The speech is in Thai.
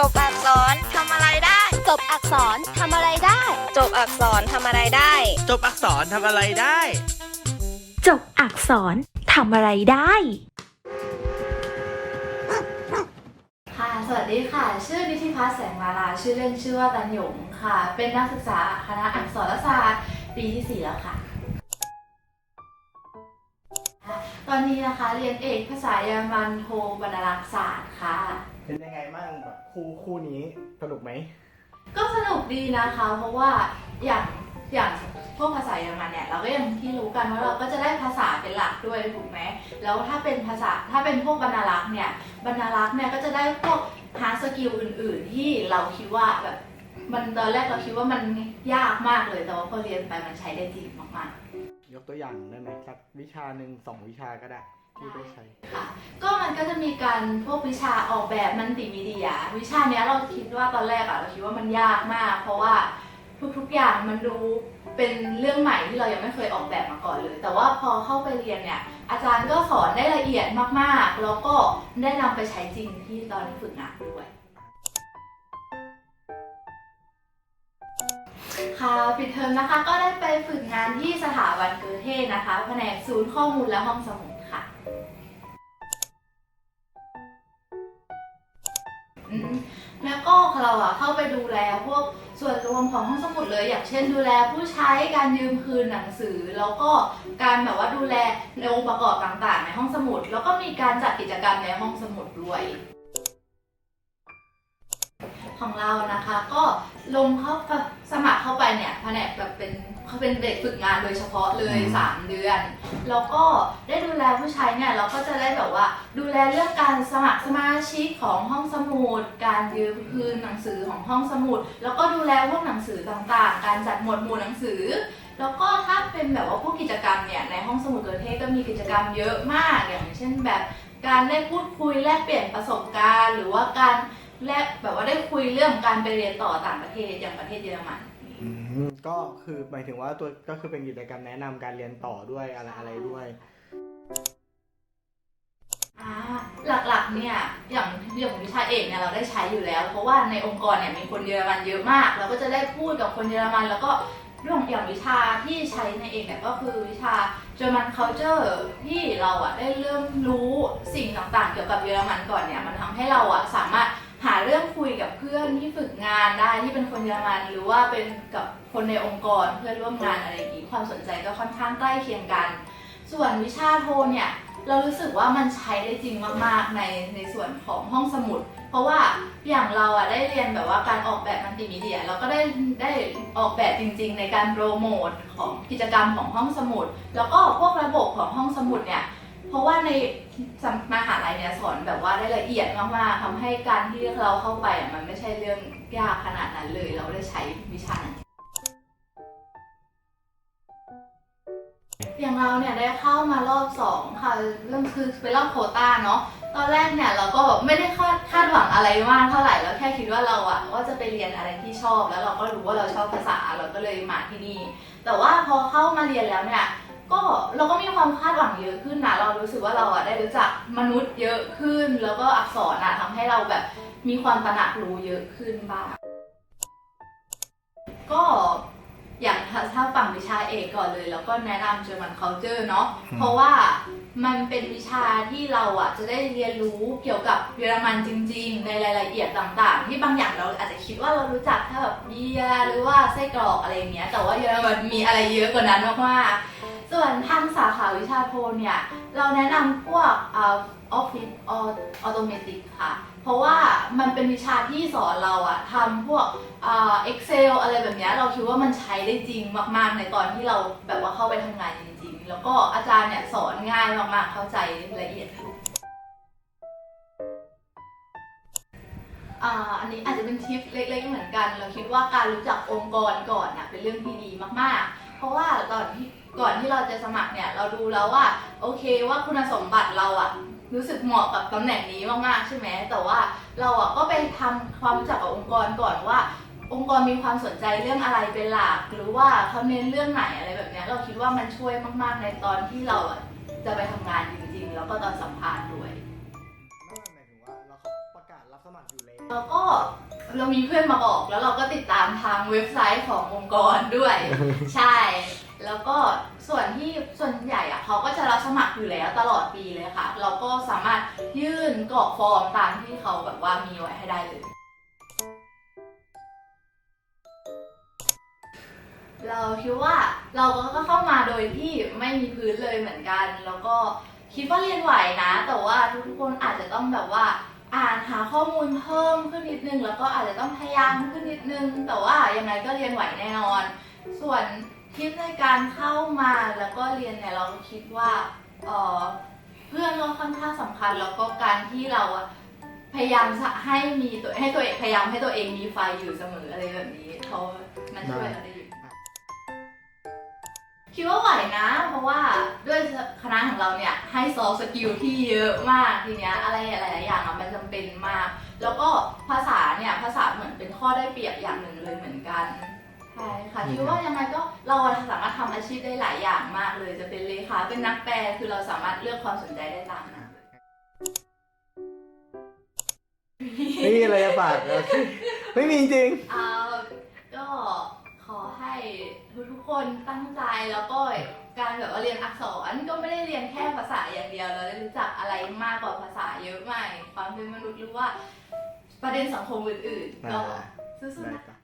จบอักษรทำอะไรได้ จบอักษรทำอะไรได้ จบอักษรทำอะไรได้ จบอักษรทำอะไรได้ จบอักษรทำอะไรได้ ค่ะ สวัสดีค่ะ ชื่อนิติพัฒน์แสงมาลา ชื่อเล่นชื่อว่าตันหยงค่ะ เป็นนักศึกษาคณะอักษรศาสตร์ปีที่ 4 แล้วค่ะ ตอนนี้นะคะเรียนเอกภาษาเยอรมันโทบรรณารักษศาสตร์ค่ะ เป็นยังไงบ้างแบบคู่คู่นี้สนุกไหม ก็สนุกดีนะคะ เพราะว่าอย่างอย่างพวกภาษาเยอรมันเนี่ยเราก็ยังที่รู้กันว่าเราก็จะได้ภาษาเป็นหลักด้วยถูกไหมแล้วถ้าเป็นภาษาถ้าเป็นพวกบรรณารักษ์เนี่ยบรรณารักษ์เนี่ยก็จะได้พวกฮาร์ดสกิลอื่น ๆ ที่เราคิดว่าแบบมันตอนแรกเราคิดว่ามันยากมากเลยแต่ว่าพอเรียนไปมันใช้ได้จริงมากยกตัวอย่างได้ไหมสักวิชาหนึ่งสองวิชาก็ได้ ที่ได้ใช้ค่ะก็มันก็จะมีการพวกวิชาออกแบบมัลติมีเดีย วิชาเนี้ยเราคิดว่าตอนแรกอะเราคิดว่ามันยากมาก เพราะว่าทุกๆอย่างมันดูเป็นเรื่องใหม่ที่เรายังไม่เคยออกแบบมาก่อนเลย แต่ว่าพอเข้าไปเรียนเนี่ย อาจารย์ก็สอนได้ละเอียดมากๆ แล้วก็ได้นำไปใช้จริงที่ตอนฝึกงานด้วย ค่ะปิดเทอมนะคะก็ได้ไปฝึกงานที่สถาบันเกอเทนะคะ แผนกศูนย์ข้อมูลและห้องสมุด เราอะเข้าไปดูแลพวกส่วนรวมของห้องสมุดเลย อย่างเช่นดูแลผู้ใช้การยืมคืนหนังสือ แล้วก็การแบบว่าดูแลในองค์ประกอบต่างๆ ในห้องสมุด แล้วก็มีการจัดกิจกรรมในห้องสมุดด้วย ของเรานะคะก็ลงเข้าสมัครเข้าไปเนี่ยแผนกแบบเป็น เขาเป็นเด็กฝึกงานโดยเฉพาะเลยอืม3เดือน แล้วก็ได้ดูแลผู้ใช้เนี่ยเราก็จะได้แบบว่า ดูแลเรื่องการสมัครสมาชิกของห้องสมุด การยืมคืนหนังสือของห้องสมุด แล้วก็ดูแลพวกหนังสือต่างๆ การจัดหมวดหมู่หนังสือ แล้วก็ถ้าเป็นแบบว่าพวกกิจกรรมเนี่ยในห้องสมุดเกิดเทศก็มีกิจกรรมเยอะมากอย่างเช่นแบบการได้พูดคุยแลกเปลี่ยนประสบการณ์ หรือว่าการแลกแบบว่าได้คุยเรื่องการไปเรียนต่อต่างประเทศอย่างประเทศเยอรมันอื มก็คือหมายถึงว่าตัวก็คือเป็นกิจกรรมแนะนำการเรียนต่อด้วยอะไรอะไรด้วย อ่าหลักๆเนี่ยอย่างอย่างวิชาเอกเนี่ยเราได้ใช้อยู่แล้ว เพราะว่าในองค์กรเนี่ยมีคนเยอรมันเยอะมาก เราก็จะได้พูดกับคนเยอรมัน แล้วก็เรื่องอย่างวิชาที่ใช้ในเอกเนี่ยก็คือวิชา German culture ที่เราอะได้เริ่มรู้สิ่งต่างๆ เกี่ยวกับเยอรมันก่อนเนี่ยมันทำให้เราอะสามารถ หาเรื่องคุยกับเพื่อนที่ฝึกงานได้ที่เป็นคนเยอรมันหรือว่าเป็นกับคนในองค์กรเพื่อนร่วมงานอะไรอย่างนี้ความสนใจก็ค่อนข้างใกล้เคียงกัน ส่วนวิชาโทเนี่ยเรารู้สึกว่ามันใช้ได้จริงมากๆในในส่วนของห้องสมุด เพราะว่าอย่างเราอะได้เรียนแบบว่าการออกแบบมัลติมีเดีย เราก็ได้ได้ออกแบบจริง ๆ ในการโปรโมทของกิจกรรมของห้องสมุด แล้วก็พวกระบบของห้องสมุดเนี่ย ราะว่าในมหาลัยเนี่ยสอนแบบว่าได้ละเอียดมากๆทำให้การที่เราเข้าไปอะมันไม่ใช่เรื่องยากขนาดนั้นเลย เราได้ใช้วิชานั้นอย่างเราเนี่ยได้เข้ามารอบสองค่ะเรื่องคือเป็นรอบโคต้าเนาะตอนแรกเนี่ยเราก็ไม่ได้คาดคาดหวังอะไรมากเท่าไหร่เราแค่คิดว่าเราอะว่าจะไปเรียนอะไรที่ชอบ แล้วเราก็รู้ว่าเราชอบภาษาเราก็เลยมาที่นี่ แต่ว่าพอเข้ามาเรียนแล้วเนี่ย ก็เราก็มีความคาดหวังเยอะขึ้นนะเรารู้สึกว่าเราอะได้รู้จักมนุษย์เยอะขึ้น แล้วก็อักษรอะทำให้เราแบบมีความตระหนักรู้เยอะขึ้นบ้างก็อย่างถ้าถ้าฝั่งวิชาเอกก่อนเลย แล้วก็แนะนำ German culture เนาะอืมเพราะว่า มันเป็นวิชาที่เราอะจะได้เรียนรู้เกี่ยวกับเยอรมันจริง ๆ ในรายละเอียดต่างๆ ที่บางอย่างเราอาจจะคิดว่าเรารู้จักแค่แบบเบียร์หรือว่าไส้กรอกอะไรเงี้ย แต่ว่าเยอรมันมีอะไรเยอะกว่านั้นมากๆ ส่วนทางสาขาวิชาโทเนี่ย เราแนะนำพวกออฟฟิศออโตเมติกค่ะ เพราะว่ามันเป็นวิชาที่สอนเราอะทำพวกเอ่า Excel อะไรแบบนี้เราคิดว่ามันใช้ได้จริงมาก ๆ ในตอนที่เราแบบว่าเข้าไปทำงานจริง ๆ แล้วก็อาจารย์เนี่ยสอนง่ายมากๆเข้าใจละเอียดอันนี้อาจจะเป็นทิปเล็ก ๆ เหมือนกัน เราคิดว่าการรู้จักองค์กรก่อนน่ะเป็นเรื่องที่ดีมากๆ เพราะว่าตอนที่ก่อนที่เราจะสมัครเนี่ยเราดูแล้วว่าโอเคว่าคุณสมบัติเราอะ รู้สึกเหมาะกับตำแหน่งนี้มากๆใช่ไหมแต่ว่าเราอะก็ไปทำความรู้จักกับองค์กรก่อนว่า องค์กรมีความสนใจเรื่องอะไรเป็นหลัก หรือว่าเขาเน้นเรื่องไหนอะไรแบบเนี้ยเราคิดว่ามันช่วยมากๆในตอนที่เราอะจะไปทำงานจริงๆ แล้วก็ตอนสัมภาษณ์ด้วยนั่นหมายถึงว่าเราประกาศรับสมัครมัครอยู่แล้วแล้วก็เรามีเพื่อนมาบอกแล้วเราก็ติดตามทางเว็บไซต์ขององค์กรด้วย ใช่ แล้วก็ ส่วนที่ส่วนใหญ่อะเขาก็จะรับสมัครอยู่แล้วตลอดปีเลยค่ะ เราก็สามารถยื่นกรอกฟอร์มตามที่เขาแบบว่ามีไว้ให้ได้เลย เราคิดว่าเราก็เข้ามาโดยที่ไม่มีพื้นเลยเหมือนกัน แล้วก็คิดว่าเรียนไหวนะ แต่ว่าทุกคนอาจจะต้องแบบว่าอ่านหาข้อมูลเพิ่มขึ้นนิดนึง แล้วก็อาจจะต้องพยายามขึ้นนิดนึง แต่ว่ายังไงก็เรียนไหวแน่นอน ส่วน ทิปในการเข้ามาแล้วก็เรียนเนี่ยเราคิดว่าเอ่อเพื่อนก็ค่อนข้างสำคัญ แล้วก็การที่เราอะพยายามจะให้มีตัวให้ตัวเองพยายามให้ตัวเองมีไฟอยู่เสมออะไรแบบนี้เขามันช่วยเราได้อยู่คิดว่าไหวนะ เพราะว่าด้วยคณะของเราเนี่ยให้ซอฟต์สกิลที่เยอะมากทีเนี้ยอะไรหลายๆอย่างอะมันจำเป็นมาก แล้วก็ภาษาเนี่ยภาษาเหมือนเป็นข้อได้เปรียบอย่างหนึ่งเลยเหมือนกัน ค่ะคิดว่ายังไงก็เราสามารถทำอาชีพได้หลายอย่างมากเลย จะเป็นเลขาเป็นนักแปลคือเราสามารถเลือกความสนใจได้ตามนั้นไม่มีอะไรจะฝากเลยไม่มีจริงเอาก็ขอให้ทุกๆคนตั้งใจแล้วก็การแบบว่าเรียนอักษรก็ไม่ได้เรียนแค่ภาษาอย่างเดียว เราได้รู้จักอะไรมากกว่าภาษาเยอะมากความเป็นมนุษย์หรือว่าประเด็นสังคมอื่นๆก็อ่าสู้ๆได้นะครับ